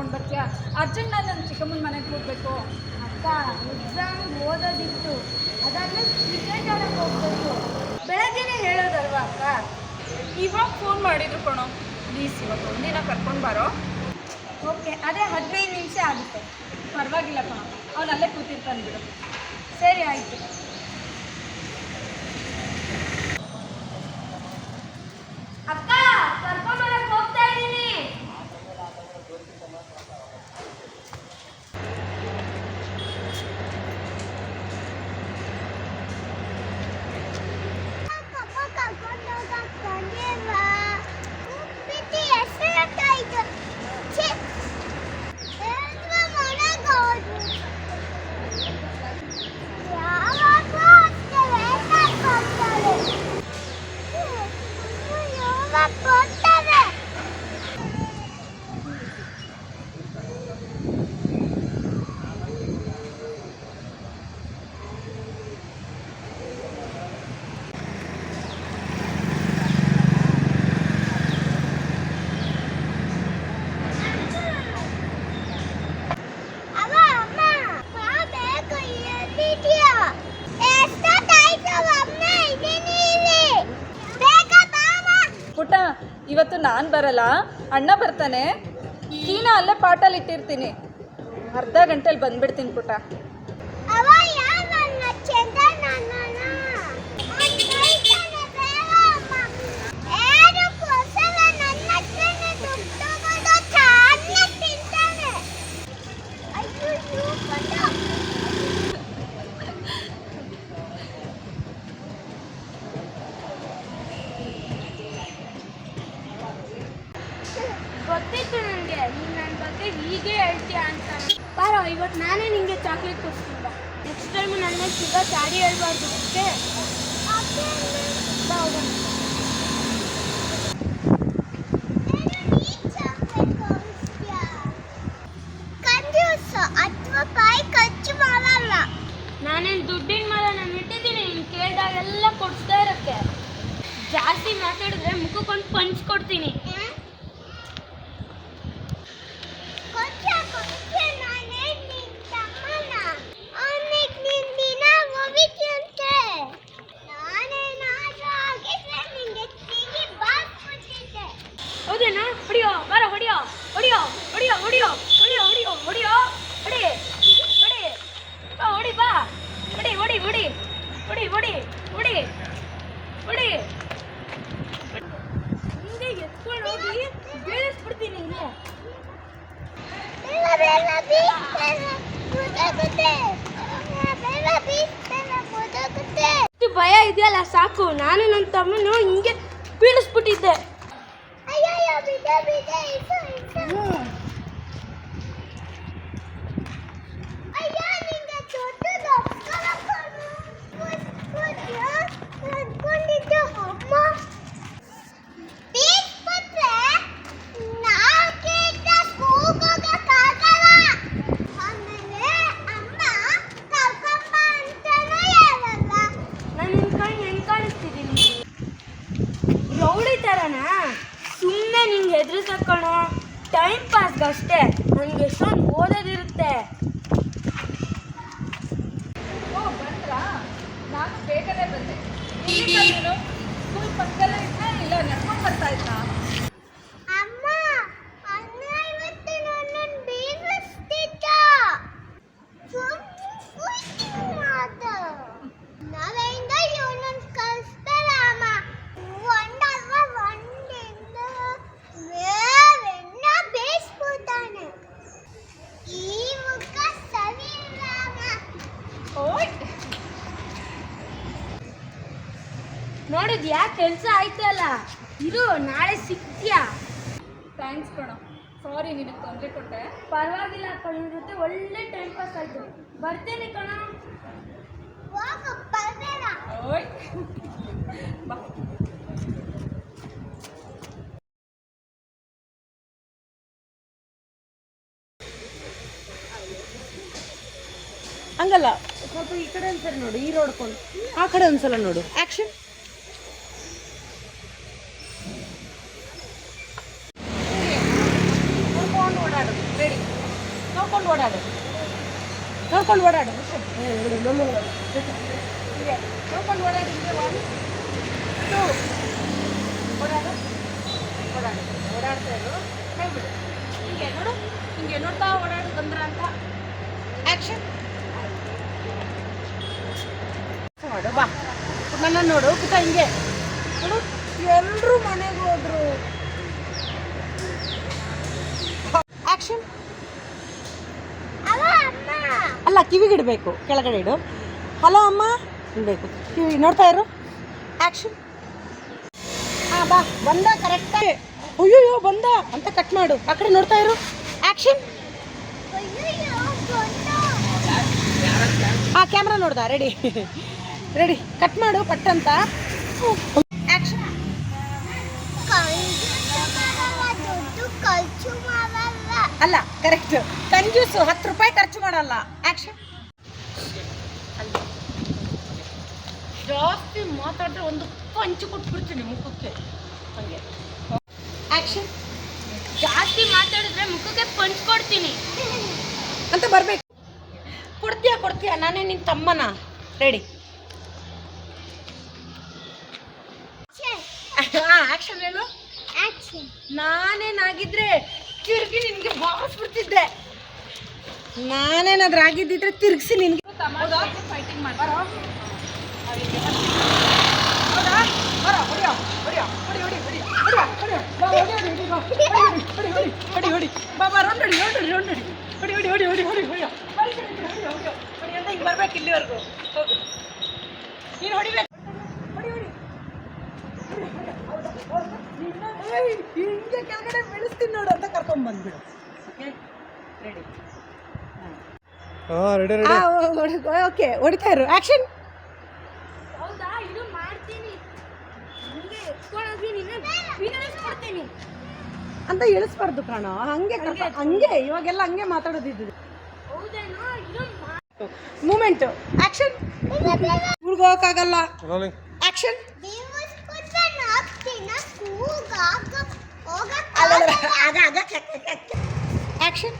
ಕರ್ಕೊಂಡು ಬರ್ತೀಯಾ? ಅರ್ಜೆಂಟ್ ನಾನು ನನ್ನ ಚಿಕ್ಕಮ್ಮನ ಮನೆಗೆ ಹೋಗಬೇಕು. ಅಕ್ಕ ಎಕ್ಸಾಮ್ ಓದೋದಿತ್ತು. ಅದಾದ್ಮೇಲೆ ಕ್ರಿಕೆಟ್ ಆಡಕ್ಕೆ ಹೋಗ್ಬೇಕು. ಬೆಳಗ್ಗೆನೇ ಹೇಳೋದಲ್ವಾ ಅಕ್ಕ? ಇವಾಗ ಫೋನ್ ಮಾಡಿದ್ರು ಕಣೋ. ಪ್ಲೀಸ್ ಇವತ್ತು ಒಂದಿನ ಕರ್ಕೊಂಡು ಬರೋ. ಓಕೆ ಅದೇ ಹದಿನೈದು ನಿಮಿಷ ಆಗುತ್ತೆ. ಪರವಾಗಿಲ್ಲ ಕಣೋ. ಅವ್ನು ಅಲ್ಲೇ ಕೂತಿರ್ತಾನೆ ಬಿಡು. ಸರಿ ಆಯಿತು ಅಕ್ಕ ಕರ್ಕೊಂಬರಕ್ಕೆ ಹೋಗ್ತಾ ಇದ್ದೀನಿ ಕೊಡ್ತಾರೆ ಅವ ಅಮ್ಮ ಬಾ ಬೇಗ ಎಲ್ಲಿದ್ಯಾ ಎಷ್ಟೊತ್ತಾಯ್ತು ಅಮ್ಮ ಇದೀನಿ ಇಲ್ಲಿ ಬೇಗ ಬಾ ಅಮ್ಮ. ಪುಟ್ಟ ಇವತ್ತು ನಾನು ಬರಲ್ಲ ಅಣ್ಣ ಬರ್ತಾನೆ. ಕೀನ ಅಲ್ಲೇ ಪಾಟಲ್ಲಿ ಇಟ್ಟಿರ್ತೀನಿ. ಅರ್ಧ ಗಂಟೆಲಿ ಬಂದ್ಬಿಡ್ತೀನಿ ಪುಟ್ಟ ಗೊತ್ತಿತ್ತು ನನಗೆ ನೀನು ನನ್ನ ಬಗ್ಗೆ ಹೀಗೆ ಹೇಳ್ತೀಯ ಅಂತ. ಬಾರೋ ಇವತ್ತು ನಾನೇ ನಿಂಗೆ ಚಾಕ್ಲೇಟ್ ಕೊಡ್ತೀನಿ ನೆಕ್ಸ್ಟ್ ಟೈಮ್ ನನ್ನ ಸಿಗೋ ಚಾಡಿ ಹೇಳ್ಬಾರ್ದು ಓಕೆ ನಾನೇನು ದುಡ್ಡಿನ ಮರ ನಾನು ಇಟ್ಟಿದ್ದೀನಿ, ನೀನು ಕೇಳಿದಾಗೆಲ್ಲ ಕೊಡ್ತಾ ಇರಕ್ಕೆ. ಜಾಸ್ತಿ ಮಾತಾಡಿದ್ರೆ ಮುಖಕ್ಕೊಂದು ಪಂಚ್ ಕೊಡ್ತೀನಿ. ಸಾಕು ನಾನು ನನ್ನ ತಮ್ಮನು ಹಿಂಗೆ ಬೀಳಿಸ್ಬಿಟ್ಟಿದ್ದೆ ಅಯ್ಯಯ್ಯೋ ಬಿಡ ಬಿಡ ಇಸು ಇಸು ಅಯ್ಯೋ ನಿಂಗೆ ದೊಡ್ಡದು ಅಪ್ಕಲ ಕಣು. ಪುಟ್ ಪುಟ್ ಅನ್ಕೊಂಡಿದ್ದು ಅಮ್ಮ. ಬೀಸ್ಬಿಟ್ರೆ ನಾಲ್ಕಿಂದ ಕೂಗೋದಕ್ಕಾಗಲ್ಲ. ಆಮೇಲೆ ಅಮ್ಮ ಕರ್ಕೊಂಬ ಅಂತಾನೂ ಹೇಳಲ್ಲ. ನಾನು ನಿನ್ನ ಕೈ ಹೆಂಗೆ ಕಾಣಿಸ್ತಿದ್ದೀನಿ ರೌಡಿ ಥರನಾ ಸುಮ್ಮನೆ ನಿಂಗೆ ಹೆದರ್ಸಕ್ಕಣೋ ಟೈಮ್ ಪಾಸ್ಗಷ್ಟೇ ನನಗೆ ಎಷ್ಟೊಂದು ಓದೋದಿರುತ್ತೆ. ಓ ನಾನು ಬೇಗನೆ ಬಂದೆ. ಸ್ಕೂಲ್ ಪಕ್ಕದಲ್ಲಿ ಇದ್ದೆ ಇಲ್ಲ, ನಡ್ಕೊಂಡು ಬರ್ತಾ ಇದ್ದ ಅಮ್ಮ ಅಣ್ಣ ಇವತ್ತು ನನ್ನನ್ನು ಬೀಳಿಸ್ತಿದ್ದ ನಾವೆಯಿಂದ ಇವನನ್ನು ಕಳಿಸ್ತಾರ ಅಮ್ಮ ಒಂದಲ್ವ ಒಂದಿಂದ ಬೇವೆನ್ನ ಬೇಯಿಸ್ಬಿಡ್ತಾನೆ ಈ ಮುಖ ಸರಿ ಇಲ್ಲ ಅಮ್ಮ ಓಯ್ ನೋಡಿದ್ಯಾ ಕೆಲಸ ಆಯ್ತಲ್ಲ ಇರು ನಾಳೆ ಸಿಗ್ತೀಯಾ? ಥ್ಯಾಂಕ್ಸ್ ಕಣೋ. ಸಾರಿ ನಿನಗೆ ತೊಂದರೆ ಕೊಟ್ಟೆ. ಪರವಾಗಿಲ್ಲ ಕಣ ಜೊತೆ ಒಳ್ಳೆ ಟೈಮ್ ಪಾಸ್ ಆಯ್ತು. ಬರ್ತೇನೆ ಕಣ. ಓಯ್. ಬಾ. ಹಂಗಲ್ಲ. ಸ್ವಲ್ಪ ಈ ಕಡೆ ಒಂದ್ಸಲ ನೋಡು ಈ ರೋಡ್ಕೊಂಡು ಆ ಕಡೆ ಒಂದ್ಸಲ ನೋಡು. ಆಕ್ಷನ್ ಓಡಾಡು. ನೋಡ್ಕೊಂಡು ಓಡಾಡು. ನೋಡ್ಕೊಂಡು ಓಡಾಡಿ ಒನ್ ಟೂ ಓಡಾಡು. ಓಡಾಡು. ಓಡಾಡ್ತಾ ಇರು. ಹೇಳ್ಬಿಡು ಬಿಡು. ಹಿಂಗೆ ನೋಡು. ಹಿಂಗೆ ನೋಡ್ತಾ ಓಡಾಡು ಬಂದ್ರ ಅಂತ. ಆ್ಯಕ್ಷನ್ ಮಾಡು ಬಾ. ನನ್ನ ನೋಡು. ಪುಟ ಹಿಂಗೆ. ನೋಡು. ಎಲ್ಲರೂ ಮನೆಗೆ ಹೋದ್ರು. ಆ್ಯಕ್ಷನ್ ಅಲ್ಲ ಕಿವಿಗಿಡಬೇಕು ಕೆಳಗಡೆ ಇಡು. ಹಲೋ ಅಮ್ಮ. ಇಡಬೇಕು. ಕಿವಿ ನೋಡ್ತಾ ಇರು. ಆ್ಯಕ್ಷನ್ ಹಾಂ ಬಾ. ಬಂದ ಕರೆಕ್ಟಾಗಿ ಅಯ್ಯೋ ಬಂದ. ಅಂತ ಕಟ್ ಮಾಡು. ಆ ಕಡೆ ನೋಡ್ತಾ ಇರು. ಆ್ಯಕ್ಷನ್ ಆ ಕ್ಯಾಮ್ರಾ ನೋಡ್ದ. ರೆಡಿ ರೆಡಿ ಕಟ್ ಮಾಡು, ಪಟ್ ಅಂತ. ಅಲ್ಲ ಕರೆಕ್ಟ್ ಕಂಜೂಸು ಹತ್ತು ರೂಪಾಯಿ ಖರ್ಚು ಮಾಡಲ್ಲ. ಆಕ್ಷನ್ ಜಾಸ್ತಿ ಮಾತಾಡಿದ್ರೆ ಒಂದು ಪಂಚು ಕೊಟ್ಬಿಡ್ತೀನಿ ಮುಖಕ್ಕೆ. ಹಾಗೆ. ಆಕ್ಷನ್ ಜಾಸ್ತಿ ಮಾತಾಡಿದ್ರೆ ಮುಖಕ್ಕೆ ಪಂಚ್ ಕೊಡ್ತೀನಿ. ಅಂತ ಬರಬೇಕು. ಕೊಡ್ತೀಯಾ ಕೊಡ್ತೀಯ? ನಾನೇ ನಿನ್ನ ತಮ್ಮನ? ರೆಡಿ ಆಕ್ಷನ್ ಆ್ಯಕ್ಷನ್ ಹೇಳು. ಆಕ್ಷನ್ ನಾನೇನಾಗಿದ್ರೆ ತಿರುಗಿ ನಿನಗೆ ಬಾರಿಸ್ಬಿಡ್ತಿದ್ದೆ ನಾನೇನಾದ್ರೂ ಆಗಿದ್ದಿದ್ರೆ ತಿರುಗಿಸಿ ನಿನಗೆ ಫೈಟಿಂಗ್ ಮಾಡ್ಬಾರೋ ಬರ್ಬೇಕು ಇಲ್ಲಿವರೆಗೂ ಹೋಗು ನೀನು ಹೊಡಿಬೇಕು ಹಿಂಗೆ ಕೆಳಗಡೆ ಬೆಳೆಸ್ತೀನಿ ನೋಡು ಬಂದ್ಬಿಡು. ಓಕೆ ರೆಡಿ ಹಾಂ ರೆಡಿ ರೆಡಿ ಓಕೆ ಹೊಡಿತಾ ಇರು. ಆಕ್ಷನ್ ಹೌದಾ? ಇದು ಮಾಡ್ತೀನಿ. ನಿಮಗೆ ಎತ್ಕೊಳ್ಳೋಗಿ ನಿನ್ನ ಬೀಳಿಸ್ಕೊಡ್ತೀನಿ ಅಂತ ಇಳಿಸ್ಬಾರ್ದು ಕಾಣೋ. ಹಂಗೆ ಕರ್ಕ- ಹಂಗೆ ಇವಾಗೆಲ್ಲ ಹಂಗೆ ಮಾತಾಡೋದಿದ್ದು. ಹೌದೇನೋ? ಇದು ಮಾ- ಮೂಮೆಂಟ್ ಆಕ್ಷನ್ ಹುಡ್ಗ ಹೋಗಕ್ಕಾಗಲ್ಲ. ಆಕ್ಷನ್ ಆಗ ಆಗ ಆಕ್ಷನ್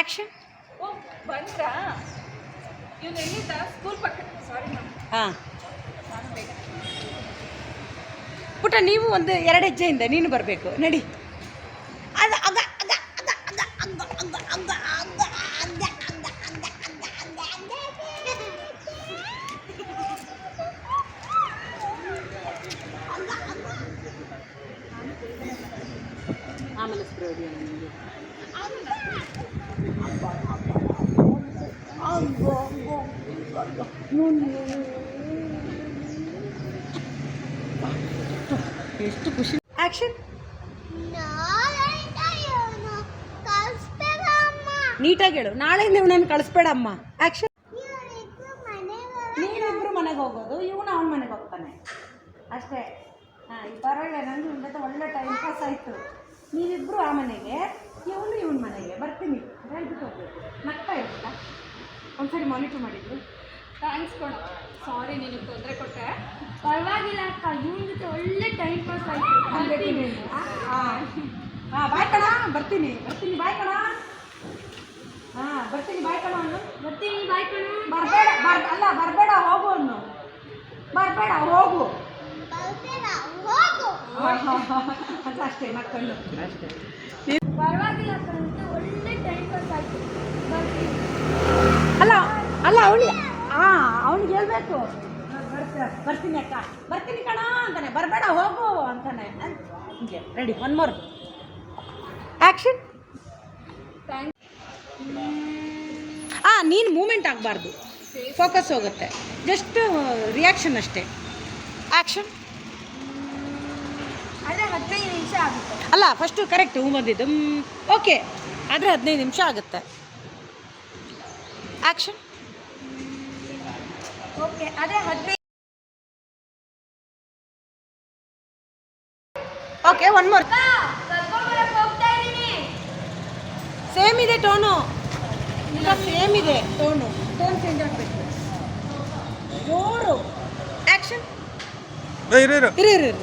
ಆಕ್ಷನ್ ಓ ಬಂದ್ರಾ? ಇವ್ನು ಎಲ್ಲಿದ್ದ? ಸ್ಕೂಲ್ ಪಕ್ಕ. ಸಾರಿ ಹಾಂ. ಪುಟ ನೀವು ಒಂದು ಎರಡು ಹೆಜ್ಜೆಯಿಂದ ನೀನು ಬರಬೇಕು. ನಡಿ. ಎಷ್ಟು ಖುಷಿ. ಆಕ್ಷನ್ ನೀಟಾಗಿ ಹೇಳು. ನಾಳೆಯಿಂದ ಇವನನ್ನು ಕಳಿಸ್ಬೇಡಮ್ಮ. ಆಕ್ಷನ್ ನೀವಿಬ್ರು ಮನೆಗೆ ಹೋಗೋದು, ಇವನು ಅವನ ಮನೆಗೆ ಹೋಗ್ತಾನೆ. ಅಷ್ಟೇ. ಹಾಂ ಪರವಾಗಿಲ್ಲ ನನಗೆ ಒಳ್ಳೆ ಟೈಮ್ ಪಾಸ್ ಆಯಿತು. ನೀವಿಬ್ಬರು ಆ ಮನೆಗೆ ಇವನು ಇವನ ಮನೆಗೆ. ಬರ್ತೀನಿ. ಹೇಳ್ಬಿಟ್ಟು ಹೋಗ್ಬೇಕು. ನಗ್ತಾ ಇರಲಿಲ್ಲ ಒಂದ್ಸರಿ ಮಾನಿಟರ್ ಮಾಡಿದ್ರು. ಥ್ಯಾಂಕ್ಸ್ ಕೊಡ. ಸಾರಿ ನಿನಗೆ ತೊಂದರೆ ಕೊಟ್ಟೆ ಪರವಾಗಿಲ್ಲ ಅಕ್ಕ. ಇವ್ನ ಜೊತೆ ಒಳ್ಳೆ ಟೈಮ್ ಪಾಸ್ ಆಯ್ತು. ಬರ್ತೀನಿ. ಹಾಂ. ಹಾಂ ಬಾಯ್ ಕಣ. ಬರ್ತೀನಿ. ಬರ್ತೀನಿ. ಬಾಯ್ ಕಣ. ಹಾಂ ಬರ್ತೀನಿ. ಬಾಯ್ ಕಣ ಅನ್ನು. ಬರ್ತೀನಿ. ಬಾಯ್ ಕಣ. ಬರಬೇಡ. ಬರ್ ಅಲ್ಲ ಬರಬೇಡ. ಹೋಗು ಅವನು ಬರಬೇಡ. ಹೋಗು. ಅಂತ ಅಷ್ಟೇ. ಮಕ್ಕಳು ಅಷ್ಟೇ. ಪರವಾಗಿಲ್ಲ ಅಕ್ಕ ಒಳ್ಳೆ ಟೈಮ್ ಪಾಸ್ ಆಯ್ತು. ಅಲ್ಲ ಅಲ್ಲ ಅವನಿಗೆ ಹಾಂ ಅವ್ನಿಗೆ ಹೇಳ್ಬೇಕು. ಬರ್ತೀನಿ ಅಕ್ಕ. ಬರ್ತೀನಿ ಕಣ ಅಂತಾನೆ. ಬರಬೇಡ ಹೋಗು ಅಂತಾನೆ. ಹಿಂಗೆ ರೆಡಿ ಒನ್ ಮೋರ್ ಆ್ಯಕ್ಷನ್ ಹಾಂ ನೀನು ಮೂಮೆಂಟ್ ಆಗಬಾರ್ದು. ಫೋಕಸ್ ಹೋಗುತ್ತೆ. ಜಸ್ಟ್ ರಿಯಾಕ್ಷನ್ ಅಷ್ಟೇ. ಆ್ಯಕ್ಷನ್ ಅದೇ ಆಗುತ್ತೆ ಅಲ್ಲ ಫಸ್ಟು ಕರೆಕ್ಟ್ ಹೂ ಬಂದಿದ್ದು ಓಕೆ ಆದರೆ ಹದಿನೈದು ನಿಮಿಷ ಆಗುತ್ತೆ. ಆ್ಯಕ್ಷನ್ ಓಕೆ ಅದೇ ಹದಿನೈದು ಓಕೆ ಒನ್ ಮೋರ್ ಸೇಮ್ ಇದೆ ಟೋನು ಇಲ್ಲ ಸೇಮ್ ಇದೆ ಟೋನು ಟೋನ್ ಚೇಂಜ್ ಆಗ್ಬೇಕು. ಜೋರು ಆ್ಯಕ್ಷನ್ ಇರು ಇರು ಇರು.